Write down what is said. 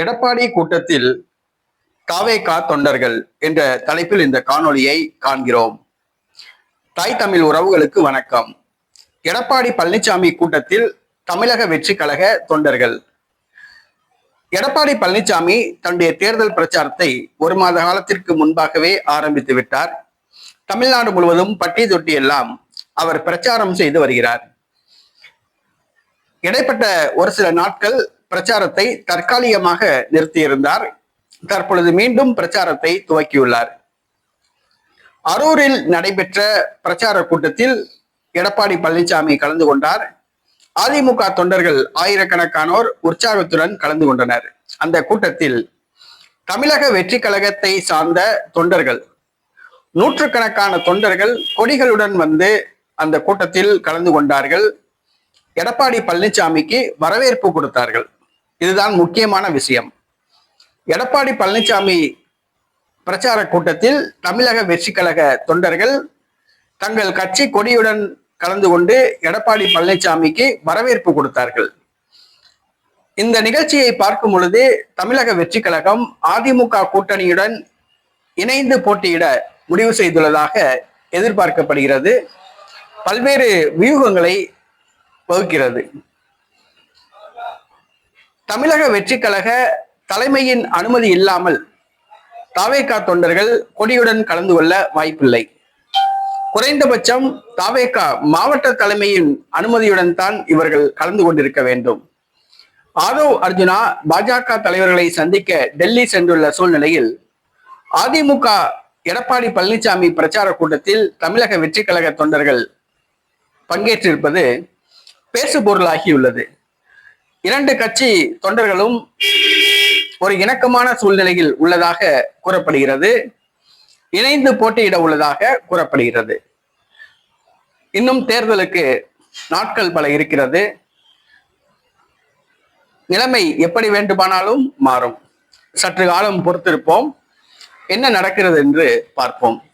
எடப்பாடி கூட்டத்தில் தாவேகா தொண்டர்கள் என்ற தலைப்பில் இந்த காணொளியை காண்கிறோம். தாய் தமிழ் உறவுகளுக்கு வணக்கம். எடப்பாடி பழனிசாமி கூட்டத்தில் தமிழக வெற்றி கழக தொண்டர்கள். எடப்பாடி பழனிசாமி தன்னுடைய தேர்தல் பிரச்சாரத்தை ஒரு மாத காலத்திற்கு முன்பாகவே ஆரம்பித்து விட்டார். தமிழ்நாடு முழுவதும் பட்டி தொட்டி எல்லாம் அவர் பிரச்சாரம் செய்து வருகிறார். இடைப்பட்ட ஒரு சில நாட்கள் பிரச்சாரத்தை தற்காலிகமாக நிறுத்தியிருந்தார். தற்பொழுது மீண்டும் பிரச்சாரத்தை துவக்கியுள்ளார். அரூரில் நடைபெற்ற பிரச்சார கூட்டத்தில் எடப்பாடி பழனிசாமி கலந்து கொண்டார். அதிமுக தொண்டர்கள் ஆயிரக்கணக்கானோர் உற்சாகத்துடன் கலந்து கொண்டனர். அந்த கூட்டத்தில் தமிழக வெற்றி கழகத்தை சார்ந்த தொண்டர்கள் நூற்றுக்கணக்கான தொண்டர்கள் கொடிகளுடன் வந்து அந்த கூட்டத்தில் கலந்து கொண்டார்கள். எடப்பாடி பழனிசாமிக்கு வரவேற்பு கொடுத்தார்கள். இதுதான் முக்கியமான விஷயம். எடப்பாடி பழனிசாமி பிரச்சார கூட்டத்தில் தமிழக வெற்றி கழக தொண்டர்கள் தங்கள் கட்சி கொடியுடன் கலந்து கொண்டு எடப்பாடி பழனிசாமிக்கு வரவேற்பு கொடுத்தார்கள். இந்த நிகழ்ச்சியை பார்க்கும் பொழுது தமிழக வெற்றி கழகம் அதிமுக கூட்டணியுடன் இணைந்து போட்டியிட முடிவு செய்துள்ளதாக எதிர்பார்க்கப்படுகிறது. பல்வேறு வியூகங்களை வகுக்கிறது. தமிழக வெற்றி கழக தலைமையின் அனுமதி இல்லாமல் தாவேக்கா தொண்டர்கள் கொடியுடன் கலந்து கொள்ள வாய்ப்பில்லை. குறைந்தபட்சம் தாவேக்கா மாவட்ட தலைமையின் அனுமதியுடன் தான் இவர்கள் கலந்து கொண்டிருக்க வேண்டும். ஆதவ் அர்ஜுனா பாஜக தலைவர்களை சந்திக்க டெல்லி சென்றுள்ள சூழ்நிலையில் அதிமுக எடப்பாடி பழனிசாமி பிரச்சார கூட்டத்தில் தமிழக வெற்றி கழக தொண்டர்கள் பங்கேற்றிருப்பது பேசு பொருளாகியுள்ளது இரண்டு கட்சி தொண்டர்களும் ஒரு இணக்கமான சூழ்நிலையில் உள்ளதாக கூறப்படுகிறது. இணைந்து போட்டியிட உள்ளதாக கூறப்படுகிறது. இன்னும் தேர்தலுக்கு நாட்கள் பல இருக்கிறது. நிலைமை எப்படி வேண்டுமானாலும் மாறும். சற்று காலம் பொறுத்திருப்போம். என்ன நடக்கிறது என்று பார்ப்போம்.